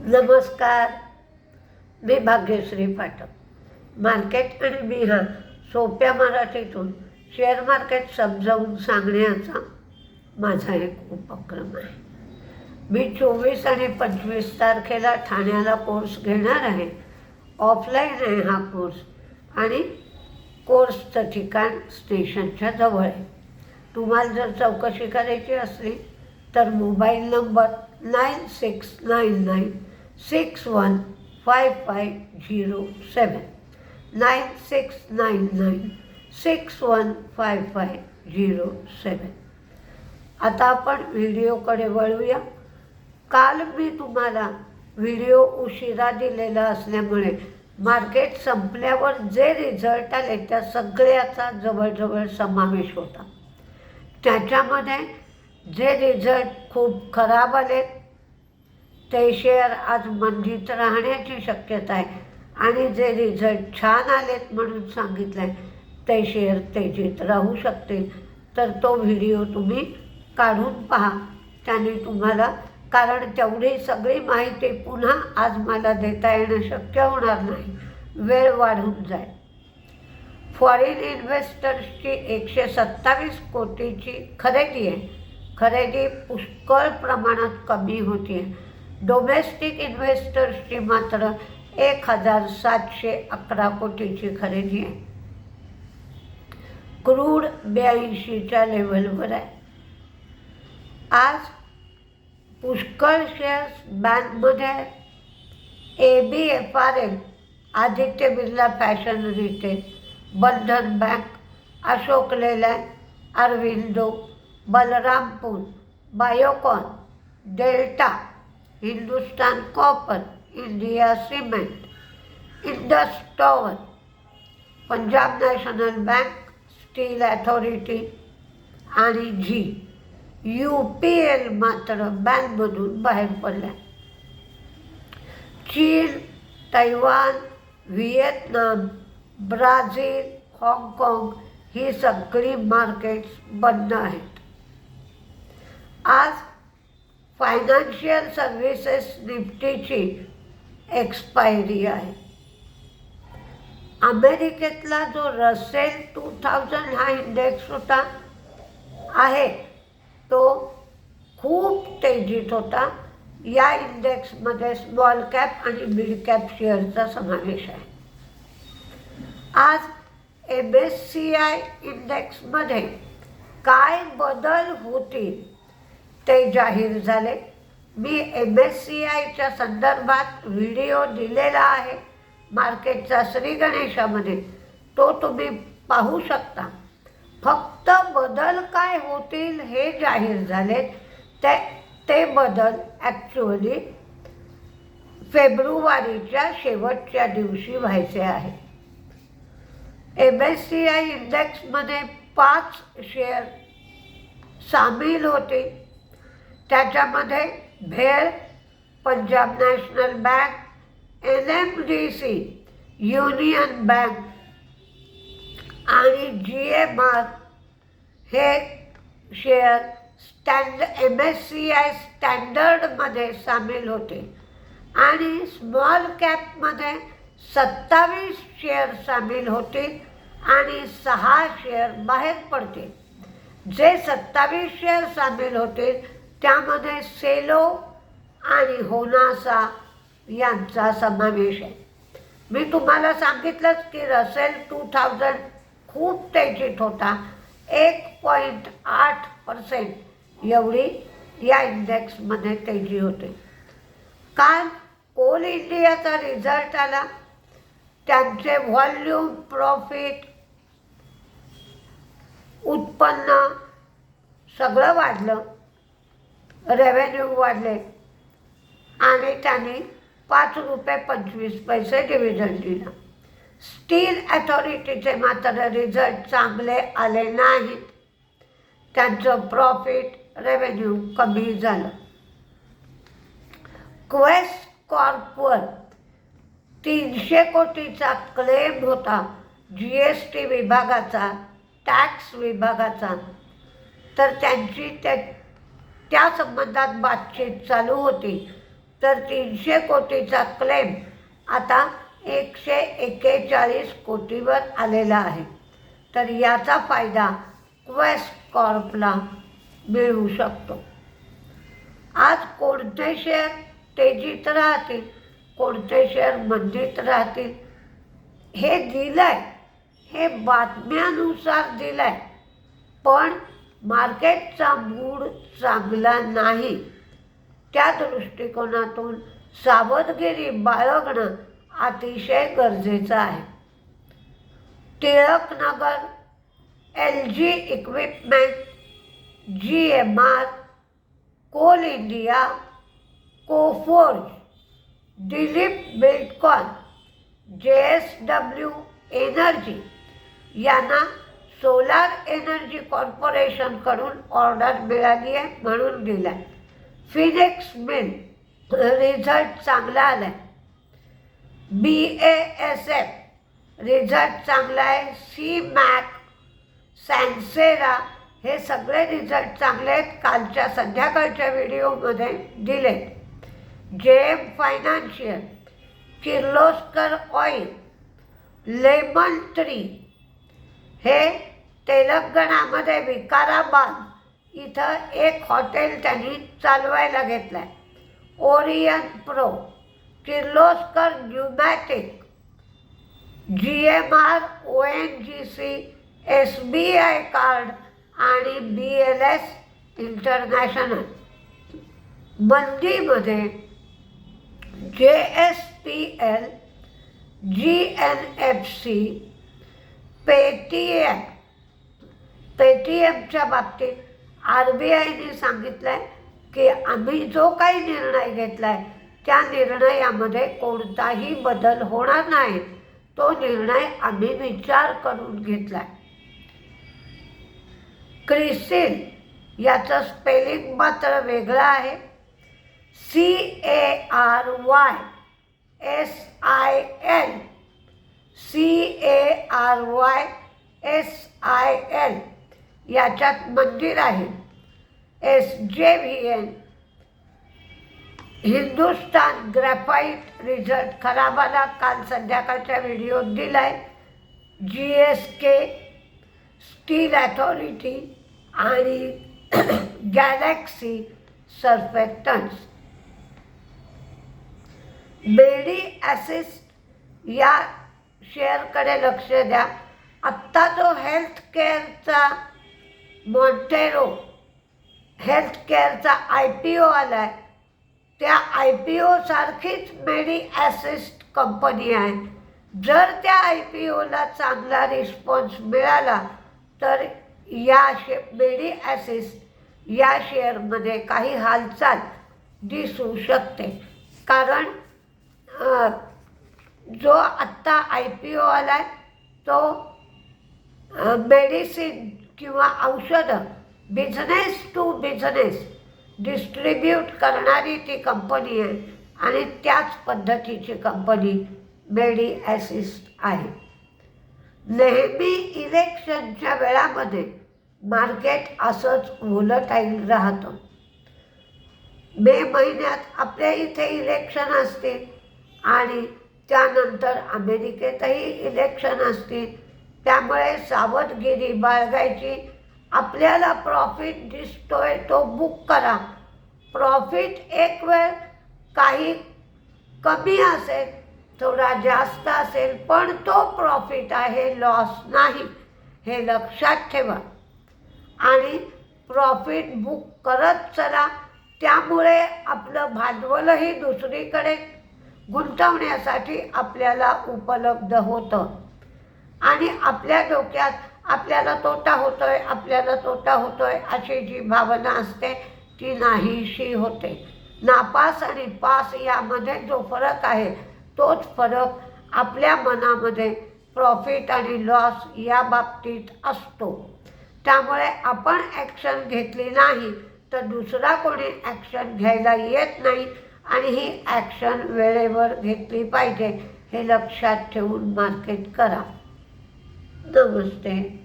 नमस्कार. मी भाग्यश्री पाठक. मार्केट आणि मी हा सोप्या मराठीतून शेअर मार्केट समजावून सांगण्याचा माझा एक उपक्रम आहे. मी चोवीस आणि पंचवीस तारखेला ठाण्याला कोर्स घेणार आहे. ऑफलाईन आहे हा कोर्स आणि कोर्सचं ठिकाण स्टेशनच्या जवळ आहे. तुम्हाला जर चौकशी करायची असली तर mobile number nine six nine nine six one five five zero seven nine six nine nine six one five five zero seven आता आपण व्हिडिओकडे वळूया. काल मी तुम्हाला व्हिडिओ उशिरा दिलेला असल्यामुळे मार्केट संपल्यावर जे रिझल्ट आले त्या सगळ्याचा जवळजवळ समावेश होता. त्याच्यामध्ये जे रिझल्ट खूप खराब आले ते शेअर आज मंदीत राहण्याची शक्यता आहे. आणि जे रिझल्ट छान आलेत म्हणून सांगितलं आहे ते शेअर तेजीत राहू शकतील. तर तो व्हिडिओ तुम्ही काढून पहा. त्याने तुम्हाला कारण तेवढी सगळी माहिती पुन्हा आज मला देता येणं शक्य होणार नाही. वेळ वाढून जाईल. फॉरेन इन्व्हेस्टर्सची एकशे सत्तावीस कोटीची खरेदी आहे. खरेदी पुष्कळ प्रमाणात कमी होती आहे डोमेस्टिक इन्व्हेस्टर्सची मात्र एक हजार सातशे अकरा कोटीची खरेदी आहे. क्रूड ब्याऐंशीच्या लेवलवर आहे. आज पुष्कळ शेअर्स बँकमध्ये आहेत A B F R L Aditya Birla fashion retail Bandhan bank Ashok Leyland Aurobindo Balrampur Biocon Delta Hindustan copper India cement Indus tower Punjab national bank steel authority आणि झी. यू पी एल मात्र बँकमधून बाहेर पडल्या. चीन Taiwan Vietnam Brazil हाँगकाँग ही सगळी markets बंद आहेत. आज फायनान्शियल सर्व्हिसेस निफ्टीची एक्सपायरी आहे. अमेरिकेतला जो रसेल टू थाउजंड हा इंडेक्स होता आहे तो खूप तेजीत होता. या इंडेक्समध्ये स्मॉल कॅप आणि मिड कॅप शेअरचा समावेश आहे. आज एम एस सी आय इंडेक्समध्ये काय बदल होतील ते जाहीर झाले. मी एम एस सी आयच्या संदर्भात व्हिडिओ दिलेला आहे. मार्केटचा श्री गणेशामध्ये. तो तुम्ही पाहू शकता. फक्त बदल काय होतील हे जाहीर झाले. ते ते बदल ॲक्च्युअली फेब्रुवारीच्या शेवटच्या दिवशी व्हायचे आहे. एम एस सी आय इंडेक्समध्ये पाच शेअर सामील होते. त्याच्यामध्ये भेळ Punjab national bank N M D C union bank आणि जी एम आर हे share stand M S C I स्टँडर्डमध्ये सामील होते. आणि स्मॉल कॅपमध्ये सत्तावीस शेअर सामील होते आणि सहा शेअर बाहेर पडते. जे सत्तावीस शेअर सामील होतील त्यामध्ये सेलो आणि होनासा यांचा समावेश आहे. मी तुम्हाला सांगितलंच की रसेल टू थाउजंड खूप तेजीत होता. एक पॉईंट आठ पर्सेंट एवढी या इंडेक्समध्ये तेजी होते. काल कोल इंडियाचा रिझल्ट आला. त्यांचे व्हॉल्यूम प्रॉफिट उत्पन्न सगळं वाढलं. रेव्हेन्यू वाढले. आणि त्यांनी पाच रुपये पंचवीस पैसे डिव्हिजन दिला. स्टील अथॉरिटीचे मात्र रिझल्ट चांगले आले नाहीत. त्यांचं प्रॉफिट रेव्हेन्यू कमी झालं. क्वेस्ट कॉर्पवर तीनशे कोटीचा क्लेम होता. जी एस टी विभागाचा टॅक्स विभागाचा. तर त्यांची त्या त्या संबंधात बातचीत चालू होती. तर तीनशे कोटीचा क्लेम आता एकशे एक्केचाळीस कोटीवर आलेला आहे. तर याचा फायदा क्वेस्ट कॉर्पला मिळू शकतो. आज कोणते शेअर तेजीत राहतील कोणते शेअर मंदीत राहतील हे दिलं आहे हे बातम्यानुसार दिलं आहे पण मार्केटचा मूड चांगला नाही. त्या दृष्टिकोनातून सावधगिरी बाळगणं अतिशय गरजेचं आहे. Tilaknagar L G equipment G M R coal India Coforge Dilip Buildcon J S W energy यांना सोलार एनर्जी कॉर्पोरेशनकडून ऑर्डर मिळाली आहे म्हणून दिला फिनिक्स मिल रिझल्ट चांगला आला आहे B A S F result चांगला आहे. सी मॅक सॅन्सेरा हे सगळे रिझल्ट चांगले आहेत कालच्या संध्याकाळच्या व्हिडिओमध्ये दिले J M financial Kirloskar oil lemon tree हे तेलंगणामध्ये विकाराबाद इथं एक हॉटेल त्यांनी चालवायला घेतलं आहे Orion Pro Kirloskar Pneumatic G M R O N G C S B I card आणि B L S international. मंदीमध्ये J S P L G N F C Paytm पेटीएमच्या बाबतीत आर बी आयने सांगितलं आहे की आम्ही जो काही निर्णय घेतला आहे त्या निर्णयामध्ये कोणताही बदल होणार नाही. तो निर्णय आम्ही विचार करून घेतला आहे क्रिसिल याचं स्पेलिंग मात्र वेगळं आहे. C A R Y S I L C A R Y S I L याच्यात मंदिर आहे. S J V N Hindustan Graphite result खराबाला काल संध्याकाळच्या व्हिडिओत दिलाय. G S K Steel Authority आणि गॅलेक्सी सर्फेक्टन्स बेडी ॲसिस्ट या शेअरकडे लक्ष द्या. आत्ता जो हेल्थ केअरचा मॉन्टेरो हेल्थ केअरचा आय पी ओ आला आहे त्या आय पी ओसारखीच मेडी ॲसिस्ट कंपनी आहे. जर त्या आय पी ओला चांगला रिस्पॉन्स मिळाला तर या शे मेडी ॲसिस्ट या शेअरमध्ये काही हालचाल दिसू शकते. कारण जो आत्ता आय पी ओ आला आहे तो मेडिसिन किंवा औषधं बिझनेस टू बिझनेस डिस्ट्रीब्यूट करणारी ती कंपनी आहे आणि त्याच पद्धतीची कंपनी मेडी ॲसिस्ट आहे. नेहमी इलेक्शनच्या वेळामध्ये मार्केट असंच व्होलटाईल राहतं. मे महिन्यात आपल्या इथे इलेक्शन असतील आणि त्यानंतर अमेरिकेतही इलेक्शन असतील त्यामुळे सावधगिरी बाळगायची. आपल्याला प्रॉफिट दिसतोय तो बुक करा. प्रॉफिट एक वेळ काही कमी असेल थोडा जास्त असेल पण तो प्रॉफिट आहे लॉस नाही. हे लक्षात ठेवा. आणि प्रॉफिट बुक करत चला. त्यामुळे आपलं भांडवलही दुसरीकडे गुंतवण्यासाठी आपल्याला उपलब्ध होतं. आणि आपल्या डोक्यात आपल्याला तोटा होतोय आपल्याला तोटा होतोय अशी जी भावना असते ती नाहीशी होते. नापास आणि पास यामध्ये जो फरक आहे तोच फरक आपल्या मनामध्ये प्रॉफिट आणि लॉस या बाबतीत असतो. त्यामुळे आपण ॲक्शन घेतली नाही तर दुसरा कोणी ॲक्शन घ्यायला येत नाही आणि ही ॲक्शन वेळेवर घेतली पाहिजे हे लक्षात ठेवून मार्केट करा. da você.